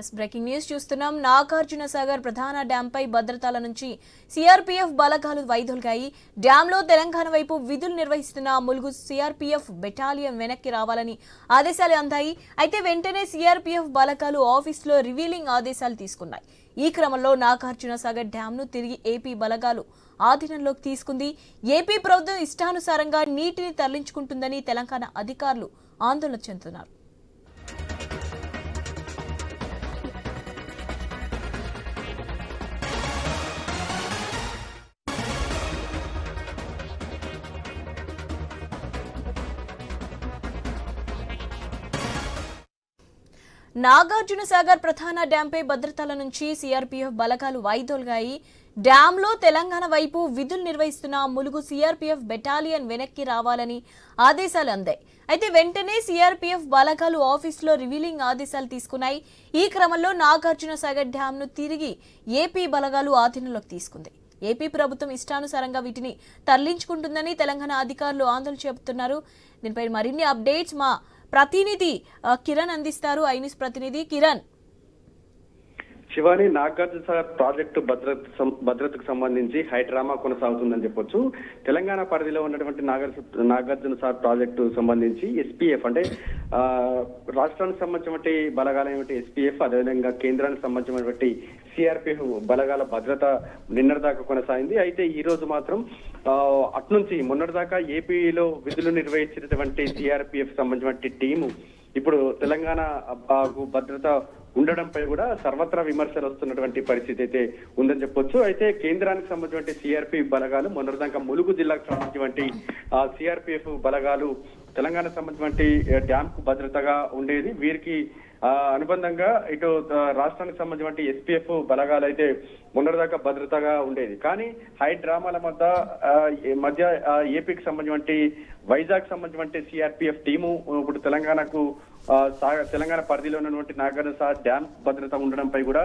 Yes breaking news చూస్తున్నాం. నాగార్జున సాగర్ ప్రధాన డ్యాంపై భద్రతల నుంచి సిఆర్పీఎఫ్ బలగాలు వైదొలిగాయి. డ్యాంలో తెలంగాణ వైపు విధులు నిర్వహిస్తున్న ములుగు సిఆర్పీఎఫ్ బెటాలియన్ వెనక్కి రావాలని ఆదేశాలు అందాయి. అయితే వెంటనే సిఆర్పీఎఫ్ బలగాలు ఆఫీసులో రివీలింగ్ ఆదేశాలు తీసుకున్నాయి. ఈ క్రమంలో నాగార్జున సాగర్ డ్యాంను తిరిగి ఏపీ బలగాలు ఆధీనంలోకి తీసుకుంది. ఏపీ ప్రభుత్వం ఇష్టానుసారంగా నీటిని తరలించుకుంటుందని తెలంగాణ అధికారులు ఆందోళన చెందుతున్నారు. నాగార్జున సాగర్ ప్రధాన డ్యాంపై భద్రతల నుంచి సీఆర్పీఎఫ్ బలగాలు వైదొలిగాయి డ్యాంలో తెలంగాణ వైపు విధులు నిర్వహిస్తున్న ములుగు సీఆర్పీఎఫ్ బెటాలియన్ వెనక్కి రావాలని ఆదేశాలు అందాయి. అయితే వెంటనే సీఆర్పీఎఫ్ బలగాలు ఆఫీసులో రివీలింగ్ ఆదేశాలు తీసుకున్నాయి. ఈ క్రమంలో నాగార్జున సాగర్ డ్యాంను తిరిగి ఏపీ బలగాలు ఆధీనంలోకి తీసుకుంది. ఏపీ ప్రభుత్వం ఇష్టానుసారంగా వీటిని తరలించుకుంటుందని తెలంగాణ అధికారులు ఆందోళన చెబుతున్నారు. దీనిపై మరిన్ని అప్డేట్స్ మా ప్రతినిధి కిరణ్ అందిస్తారు. ఐనిస్ ప్రతినిధి కిరణ్. శివాని నాగార్జున సాగర్ ప్రాజెక్టు భద్రత సం- భద్రతకు సంబంధించి హైడ్రామా కొనసాగుతుందని చెప్పొచ్చు. తెలంగాణ పరిధిలో ఉన్నటువంటి నాగార్జున నాగార్జున సాగర్ ప్రాజెక్టు సంబంధించి ఎస్పీఎఫ్ అంటే రాష్ట్రానికి సంబంధించినటువంటి బలగాలు ఏమిటి? ఎస్పీఎఫ్ అదేవిధంగా కేంద్రానికి సంబంధించినటువంటి సిఆర్పిఎఫ్ బలగాల భద్రత నిన్నటిదాకా కొనసాగింది. అయితే ఈ రోజు మాత్రం అట్నుంచి మొన్నటిదాకా ఏపీలో విధులు నిర్వహించినటువంటి సిఆర్పిఎఫ్ సంబంధించినటువంటి టీము ఇప్పుడు తెలంగాణ భద్రత ఉండడంపై కూడా సర్వత్రా విమర్శలు వస్తున్నటువంటి పరిస్థితి అయితే ఉందని చెప్పొచ్చు. అయితే కేంద్రానికి సంబంధించిన సిఆర్పి బలగాలు మొన్నటిదాకా ములుగు జిల్లాకు సంబంధించినటువంటి సిఆర్పిఎఫ్ బలగాలు తెలంగాణ సంబంధించినటువంటి డ్యామ్కు భద్రతగా ఉండేది. వీరికి ఆ, అనుబంధంగా ఇటు రాష్ట్రానికి సంబంధించిన ఎస్పీఎఫ్ బలగాలు అయితే మొన్నటిదాకా భద్రతగా ఉండేది. కానీ హై డ్రామాల మధ్య మధ్య ఏపీకి సంబంధించిన వైజాగ్ సంబంధించిన సిఆర్పిఎఫ్ టీము ఇప్పుడు తెలంగాణకు తెలంగాణ పరిధిలో ఉన్నటువంటి నాగార్జున సాగర్ డ్యామ్ భద్రత ఉండడంపై కూడా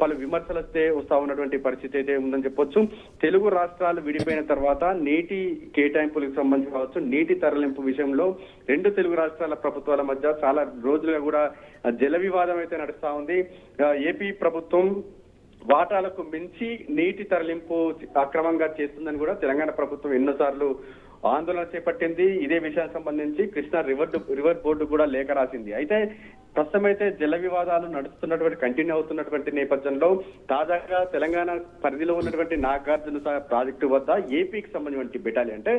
పలు విమర్శలు వస్తే వస్తా ఉన్నటువంటి పరిస్థితి అయితే ఉందని చెప్పొచ్చు. తెలుగు రాష్ట్రాలు విడిపోయిన తర్వాత నీటి కేటాయింపులకు సంబంధించి కావచ్చు నీటి తరలింపు విషయంలో రెండు తెలుగు రాష్ట్రాల ప్రభుత్వాల మధ్య చాలా రోజులుగా కూడా జల వివాదం అయితే నడుస్తా ఉంది. ఏపీ ప్రభుత్వం వాటాలకు మించి నీటి తరలింపు అక్రమంగా చేస్తుందని కూడా తెలంగాణ ప్రభుత్వం ఎన్నోసార్లు ఆందోళన చేపట్టింది. ఇదే విషయానికి సంబంధించి కృష్ణా రివర్ రివర్ బోర్డు కూడా లేఖ రాసింది. అయితే ప్రస్తుతం అయితే జల వివాదాలు నడుస్తున్నటువంటి కంటిన్యూ అవుతున్నటువంటి నేపథ్యంలో తాజాగా తెలంగాణ పరిధిలో ఉన్నటువంటి నాగార్జున సాగర్ ప్రాజెక్టు వద్ద ఏపీకి సంబంధించిన బెటాలియన్ అంటే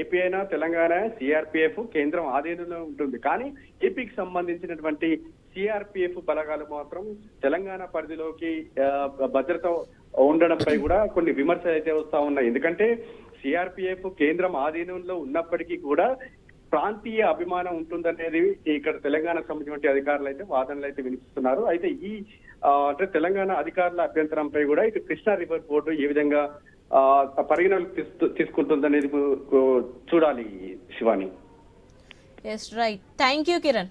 ఏపీ అయినా తెలంగాణ సిఆర్పిఎఫ్ కేంద్రం ఆధీనంలో ఉంటుంది. కానీ ఏపీకి సంబంధించినటువంటి సిఆర్పిఎఫ్ బలగాలు మాత్రం తెలంగాణ పరిధిలోకి భద్రత ఉండడంపై కూడా కొన్ని విమర్శలు అయితే వస్తా ఉన్నాయి. ఎందుకంటే సిఆర్పిఎఫ్ కేంద్రం ఆధీనంలో ఉన్నప్పటికీ కూడా ప్రాంతీయ అభిమానం ఉంటుందనేది ఇక్కడ తెలంగాణ సంబంధించిన అధికారులు అయితే వాదనలు అయితే వినిపిస్తున్నారు. అయితే ఈ అంటే తెలంగాణ అధికారుల అభ్యంతరంపై కూడా ఇటు కృష్ణా రివర్ బోర్డు ఏ విధంగా ఆ, తీసుకుంటుందనేది చూడాలి Shivani. Yes right thank you Kiran